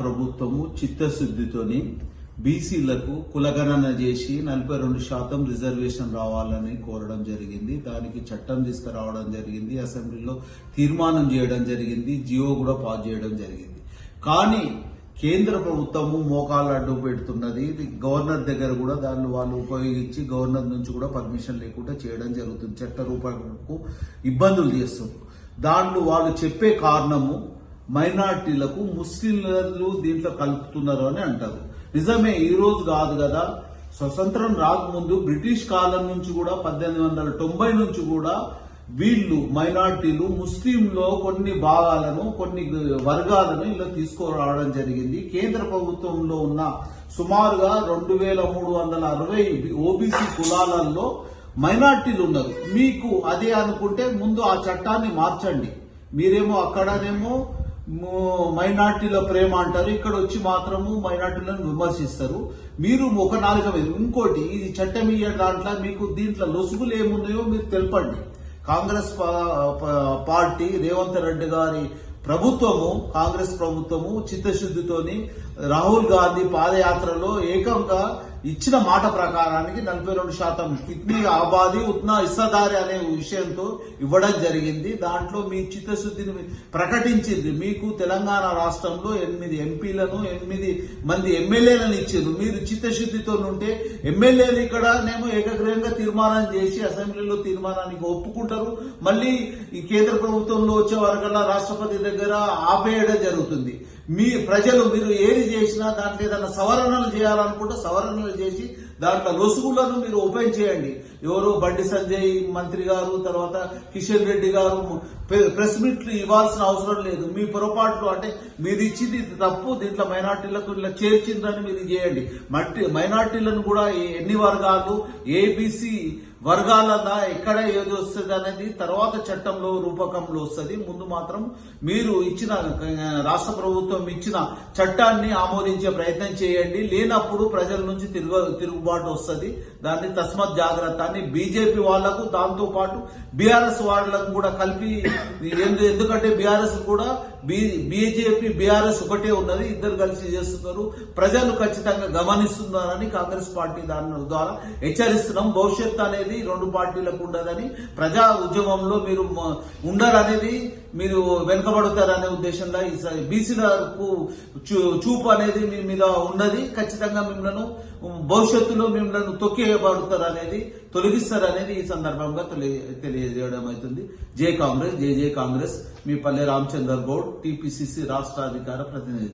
ప్రభుత్వము చిత్తశుద్ధితోని బీసీలకు కులగణన చేసి నలభై రెండు శాతం రిజర్వేషన్ రావాలని కోరడం జరిగింది. దానికి చట్టం తీసుకురావడం జరిగింది. అసెంబ్లీలో తీర్మానం చేయడం జరిగింది. జియో కూడా పాస్ చేయడం జరిగింది. కానీ కేంద్ర ప్రభుత్వము మోకాళ్ళు అడ్డు పెడుతున్నది. గవర్నర్ దగ్గర కూడా దాన్ని వాళ్ళు ఉపయోగించి గవర్నర్ నుంచి కూడా పర్మిషన్ లేకుండా చేయడం జరుగుతుంది. చట్ట రూపాయలకు ఇబ్బందులు చేస్తుంది దాంట్లో వాళ్ళు చెప్పే కారణము మైనార్టీలకు ముస్లింలు దీంట్లో కలుపుతున్నారు అని అంటారు. నిజమే ఈ రోజు కాదు కదా. స్వతంత్రం రాకముందు బ్రిటిష్ కాలం నుంచి కూడా పద్దెనిమిది వందల తొంభై నుంచి కూడా వీళ్ళు మైనార్టీలు ముస్లింలో కొన్ని భాగాలను కొన్ని వర్గాలను ఇలా తీసుకురావడం జరిగింది. కేంద్ర ప్రభుత్వంలో ఉన్న సుమారుగా రెండు వేల మూడు వందల అరవై ఓబీసీ కులాలలో మైనార్టీలు ఉన్నారు. మీకు అదే అనుకుంటే ముందు ఆ చట్టాన్ని మార్చండి. మీరేమో అక్కడనేమో మైనార్టీల ప్రేమ అంటారు. ఇక్కడ వచ్చి మాత్రము మైనార్టీలను విమర్శిస్తారు. మీరు ఒక నాలుగ మీద ఇంకోటి ఈ చట్టం ఇయ్య దాంట్లో మీకు దీంట్లో లొసుగులు ఏమున్నాయో మీరు తెలపండి. కాంగ్రెస్ పా- పార్టీ రేవంత్ రెడ్డి గారి ప్రభుత్వము కాంగ్రెస్ ప్రభుత్వము చిత్తశుద్ధితోని రాహుల్ గాంధీ పాదయాత్రలో ఏకంగా ఇచ్చిన మాట ప్రకారానికి నలభై రెండు శాతం కిడ్నీ ఆబాది ఉత్నా ఇస్సదారి అనే విషయంతో ఇవ్వడం జరిగింది. దాంట్లో మీ చిత్తశుద్ధిని ప్రకటించింది. మీకు తెలంగాణ రాష్ట్రంలో ఎనిమిది ఎంపీలను ఎనిమిది మంది ఎమ్మెల్యేలను ఇచ్చారు మీరు చిత్తశుద్ధితో ఉంటే ఎమ్మెల్యేలు ఇక్కడ మేము ఏకగ్రీవంగా తీర్మానం చేసి అసెంబ్లీలో తీర్మానానికి ఒప్పుకుంటారు. మళ్ళీ ఈ కేంద్ర ప్రభుత్వంలో వచ్చే వరకల్లా రాష్ట్రపతి దగ్గర ఆపేయడం జరుగుతుంది. మీ ప్రజలు మీరు ఏది చేసినా దాంట్లో ఏదైనా సవరణలు చేయాలనుకుంటే సవరణలు చేసి దాంట్లో లొసుగులను మీరు ఓపెన్ చేయండి. ఎవరు బండి సంజయ్ మంత్రి గారు తర్వాత కిషన్ రెడ్డి గారు ప్రెస్ మీట్లు ఇవ్వాల్సిన అవసరం లేదు. మీ పొరపాట్లు అంటే మీరు ఇచ్చింది తప్పు దీంట్లో మైనార్టీలకు ఇలా చేర్చిందని మీరు చేయండి. మట్టి మైనార్టీలను కూడా ఎన్ని వర్గాలు ఏబిసి వర్గాలదా ఎక్కడ ఏది వస్తుంది అనేది తర్వాత చట్టంలో రూపకంలో వస్తుంది. ముందు మాత్రం మీరు ఇచ్చిన రాష్ట్ర ప్రభుత్వం ఇచ్చిన చట్టాన్ని ఆమోదించే ప్రయత్నం చేయండి. లేనప్పుడు ప్రజల నుంచి తిరుగు తిరుగుబాటు వస్తుంది. దాన్ని తస్మత్ జాగ్రత్త అని బీజేపీ వాళ్ళకు దాంతో పాటు బీఆర్ఎస్ వాళ్ళకు కూడా కలిపి ఎందుకంటే బీఆర్ఎస్ కూడా బీజేపీ బీఆర్ఎస్ ఒకటే ఉన్నది ఇద్దరు కలిసి చేస్తున్నారు. ప్రజలు ఖచ్చితంగా గమనిస్తున్నారని కాంగ్రెస్ పార్టీ దాని ద్వారా హెచ్చరిస్తున్నాం. భవిష్యత్ అనేది రెండు పార్టీలకు ఉండదని ప్రజా ఉద్యమంలో మీరు ఉండరనేది మీరు వెనుకబడతారనే ఉద్దేశంలో ఈ బీసీలకు చూపు అనేది మీ మీద ఉన్నది. ఖచ్చితంగా మిమ్మల్ని భవిష్యత్తులో మిమ్మల్ని తొక్కేయబడతారు అనేది తొలగిస్తారు అనేది ఈ సందర్భంగా తెలియ తెలియజేయడం అవుతుంది. జై కాంగ్రెస్ జై జై కాంగ్రెస్. మీ పల్లె రామచందర్ గౌడ్. టీపీసీసీ రాష్ట్ర అధికార ప్రతినిధి.